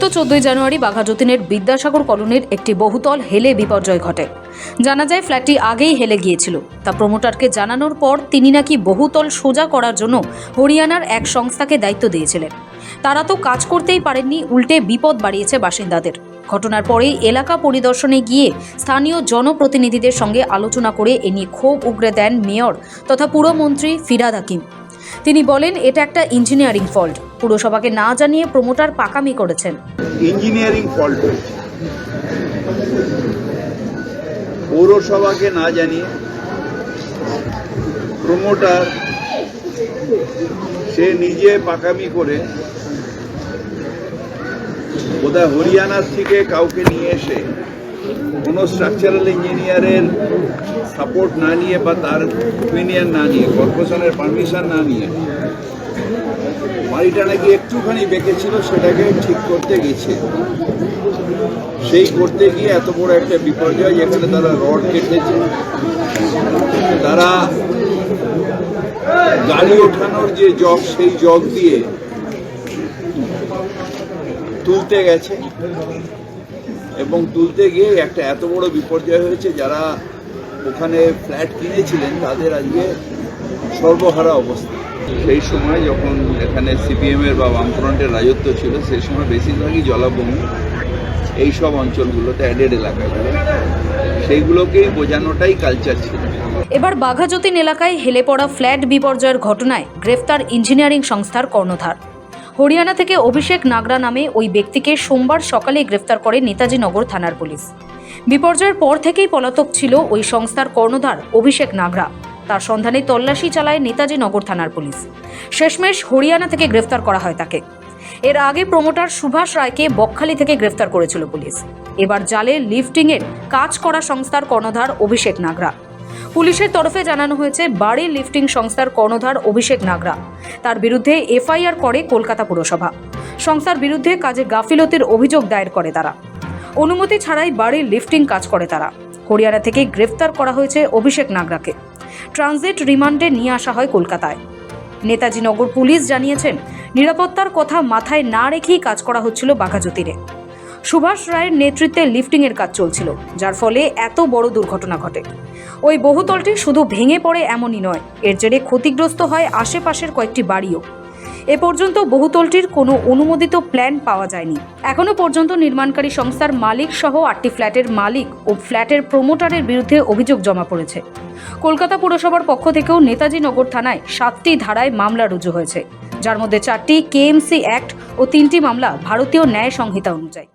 তো চোদ্দই জানুয়ারি বাঘাযতীনের বিদ্যাসাগর কলোনির একটি বহুতল হেলে বিপর্যয় ঘটে। জানা যায়, ফ্ল্যাটটি আগেই হেলে গিয়েছিল। তা প্রমোটারকে জানানোর পর তিনি নাকি বহুতল সোজা করার জন্য হরিয়ানার এক সংস্থাকে দায়িত্ব দিয়েছিলেন। তারা তো কাজ করতেই পারেননি, উল্টে বিপদ বাড়িয়েছে বাসিন্দাদের। ঘটনার পরেই এলাকা পরিদর্শনে গিয়ে স্থানীয় জনপ্রতিনিধিদের সঙ্গে আলোচনা করে এ নিয়ে ক্ষোভ উগরে দেন মেয়র তথা পুরমন্ত্রী ফিরাদ হাকিম। তিনি বলেন, এটা একটা ইঞ্জিনিয়ারিং ফল্ট। পুরসভাকে না জানিয়ে প্রমোটার পাকামি করেছেন। ইঞ্জিনিয়ারিং ফল্ট পৌরসভাকে না জানিয়ে প্রমোটার সে নিজে পাকামি করে বোধহয় হরিয়ানার থেকে কাউকে নিয়ে এসে কোনো স্ট্রাকচারাল ইঞ্জিনিয়ারের সাপোর্ট না নিয়ে বা তার ওপিনিয়ন না নিয়ে কর্পোরেশনের পারমিশন না নিয়ে বাড়িটা নাকি একটুখানি বেঁকেছিল সেটাকে ঠিক করতে গেছে। সেই করতে গিয়ে এত বড় একটা বিপর্যয়, যেখানে তারা রড কেটেছে। তারা গাড়ি ওঠানোর যে জগ, সেই জগ দিয়ে তুলতে গেছে। এবং তুলতে গিয়ে একটা এত বড় বিপর্যয় হয়েছে, যারা ওখানে ফ্ল্যাট কিনেছিলেন, তাদের আজকে সর্বহারা অবস্থা। সেই সময় যখন এখানে সিপিএম এর বা বামফ্রন্টের রাজত্ব ছিল, সেই সময় বেশিরভাগই জলাভূমি এই সব অঞ্চলগুলোতে অ্যাডেড এলাকাগুলো সেইগুলোকেই বোঝানোটাই কালচার ছিল। এবার বাঘাযতীন এলাকায় হেলে পড়া ফ্ল্যাট বিপর্যয়ের ঘটনায় গ্রেফতার ইঞ্জিনিয়ারিং সংস্থার কর্ণধার। হরিয়ানা থেকে অভিষেক নাগরা নামে ওই ব্যক্তিকে সোমবার সকালে গ্রেফতার করে নেতাজি নগর থানার পুলিশ। বিপর্যয়ের পর থেকেই পলাতক ছিল ওই সংস্থার কর্ণধার অভিষেক নাগরা। তার সন্ধানে তল্লাশি চালায় নেতাজি নগর থানার পুলিশ। শেষমেশ হরিয়ানা থেকে গ্রেফতার করা হয় তাকে। এর আগে প্রমোটার সুভাষ রায়কে বকখালি থেকে গ্রেফতার করেছিল পুলিশ। এবার জালে লিফটিংয়ের কাজ করা সংস্থার কর্ণধার অভিষেক নাগরা। পুলিশের তরফে জানানো হয়েছে, বাড়ি লিফটিং সংস্থার কর্ণধার অভিষেক নাগরা। তার বিরুদ্ধে এফআইআর করে কলকাতা পুরসভা। সংস্থার বিরুদ্ধে কাজে গাফিলতির অভিযোগ দায়ের করে তারা। অনুমতি ছাড়াই বাড়ির লিফটিং কাজ করে তারা। হরিয়ানা থেকে গ্রেফতার করা হয়েছে অভিষেক নাগরাকে। ট্রানজিট রিমান্ডে নিয়ে আসা হয় কলকাতায়। নেতাজি নগর পুলিশ জানিয়েছেন, নিরাপত্তার কথা মাথায় না রেখেই কাজ করা হচ্ছিল বাঘাযতীনে সুভাষ রায়ের নেতৃত্বে লিফটিংয়ের কাজ চলছিল, যার ফলে এত বড় দুর্ঘটনা ঘটে। ওই বহুতলটি শুধু ভেঙে পড়ে এমনই নয়, এর জেরে ক্ষতিগ্রস্ত হয় আশেপাশের কয়েকটি বাড়িও। এ পর্যন্ত বহুতলটির কোনো অনুমোদিত প্ল্যান পাওয়া যায়নি। এখনও পর্যন্ত নির্মাণকারী সংস্থার মালিক সহ আটটি ফ্ল্যাটের মালিক ও ফ্ল্যাটের প্রমোটারের বিরুদ্ধে অভিযোগ জমা পড়েছে। কলকাতা পুরসভার পক্ষ থেকেও নেতাজি নগর থানায় সাতটি ধারায় মামলা রুজু হয়েছে, যার মধ্যে চারটি কেএমসি অ্যাক্ট ও তিনটি মামলা ভারতীয় ন্যায় সংহিতা অনুযায়ী।